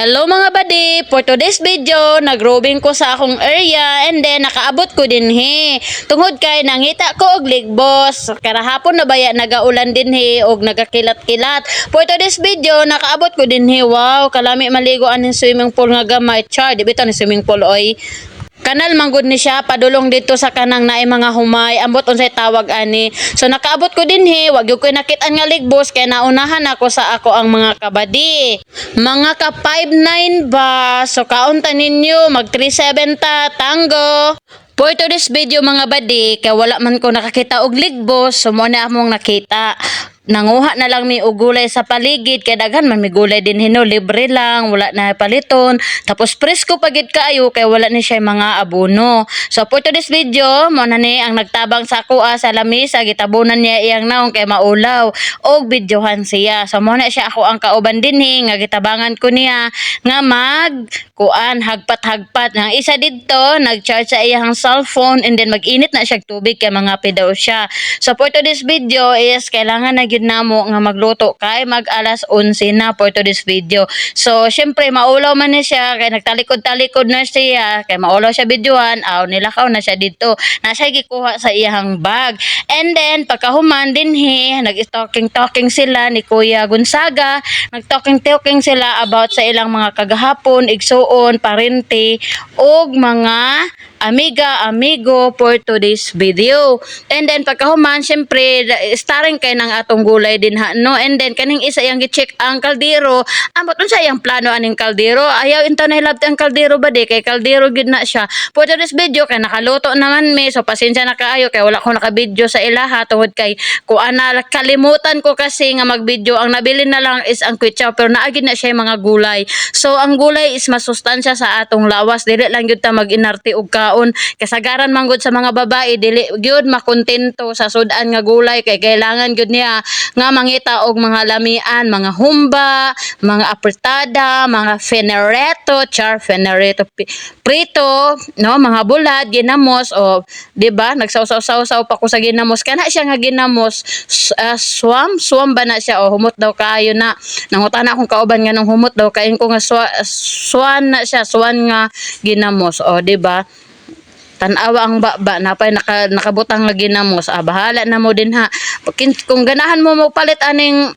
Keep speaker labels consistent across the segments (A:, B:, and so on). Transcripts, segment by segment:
A: Hello mga badi! For today's video, nagrobing ko sa akong area and then nakaabot ko din he. Tungod kay nangita ko og ligbos. Karahapon na baya nagaulan din he og nagakilat-kilat. For today's video, nakaabot ko din he. Wow, kalami maligo aning swimming pool nga gamay. Char, di bitaw ni swimming pool oy. Kanal manggod ni siya padulong dito sa kanang naay mga humay. Ambot unsay tawag ani. So nakaabot ko din he wag ko nakit-an nga ligbos kay naunahan ako sa ako ang mga kabadi. Mga ka 59 ba? So kaunta ninyo mag 37 ta tango For today's video mga badi, kay wala man ko nakakita og ligbos, so mo na among nakita. Nanguha na lang mi og gulay sa paligid kay daghan man mi gulay din hino libre lang wala na paliton. Tapos presko pagid kaayo kay wala ni siya mga abono. So for today's video mo na ni ang nagtabang sa kuha sa lamisa gitabunan niya iyang naong kay maulaw og videohan siya. So mo na siya ako ang kauban dinhi nga gitabangan ko niya nga mag kuan hagpat-hagpat. Ang isa didto nag-charge sa iyang cellphone and then mag-init na siya tubig kay mga daw siya. So for today's video is kailangan na gyud namo nga magluto kay mag alas 11 na for today's video. So syempre maulaw man ni siya kay nagtalikod-talikod na siya kay maulaw siya videohan aw nilakaw na siya dito. Na siya gikuha sa iyang bag. And then pagkahuman din he nag-talking talking sila ni Kuya Gonzaga nag-talking talking sila about sa ilang mga kagahapon igsuon parente og mga amiga, amigo for today's video. And then pagkahuman, syempre, starring kay ng atong gulay din ha, no? And then kaning isa yang gi-check ang kaldero, amot nun siya yung plano aning kaldero. Ayaw inta na hilabti ang kaldero ba di? Kay kaldero gid na siya. For today's video, kay nakaluto naman mi, so pasensya na kaayo, kay wala ko nakabidyo sa ilaha, tungod kay kung ana, kalimutan ko kasi nga mag-video, ang nabili na lang is ang kwitsa, pero naagid na siya mga gulay. So, ang gulay is masustansya sa atong lawas, dili lang gyud ta mag-inarte og kaon kasagaran man gud sa mga babae dili gyud makontento sa sudan nga gulay kay kailangan gyud niya nga mangita og mga lamian mga humba mga apretada mga fenereto char fenereto prito no mga bulad ginamos o di ba? Nagsawsaw-saw pa ko sa ginamos. Kana siya nga ginamos ah, swam swam ba na siya? O humot daw kayo na. Nangutan akong kauban nga nung humot daw kain ko nga swa, swan na siya swan nga ginamos. O di ba tanawa ang baba napay naka, nakabutang nga ginamos. Ah, bahala na mo din ha. Kung ganahan mo mo palit aning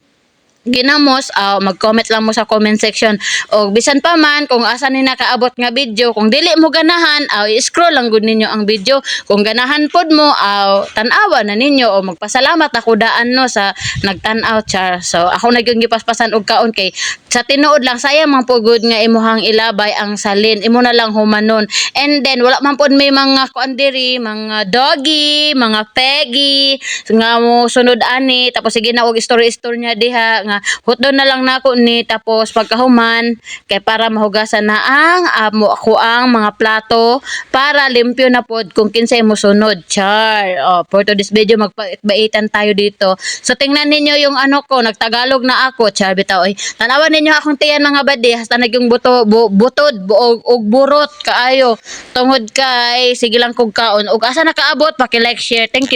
A: ginamos ah, mag-comment lang mo sa comment section. O bisan pa man kung asa ni nakaabot nga video kung dili mo ganahan aw i-scroll lang gud ninyo ang video. Kung ganahan pod mo aw tan-awa na ninyo o magpasalamat ako daan no sa nagtan-aw char. So ako na gyud gipaspasan og kaon kay sa tinuod lang sayang man po good nga imuhang ilabay ang salin. Imo na lang humanon. And then wala man pod may mga kuan diri mga doggy mga peggy nga mo sunod ani tapos sige na og story story niya diha nga hutdon na lang nako ni tapos pagkahuman kay para mahugasan na ang amo ako ang mga plato para limpyo na pod kung kinsay mo sunod. Char. Oh for today's video magpait-baitan tayo dito. So tingnan ninyo yung ano ko nagtagalog na ako. Char bitaw oy. Tanawan ninyo akong tiyan mga badi. Hasta nagyong buto bu, butod buog og burot kaayo. Tungod kay sige lang kog kaon. Ug asa nakaabot? Paki like share. Thank you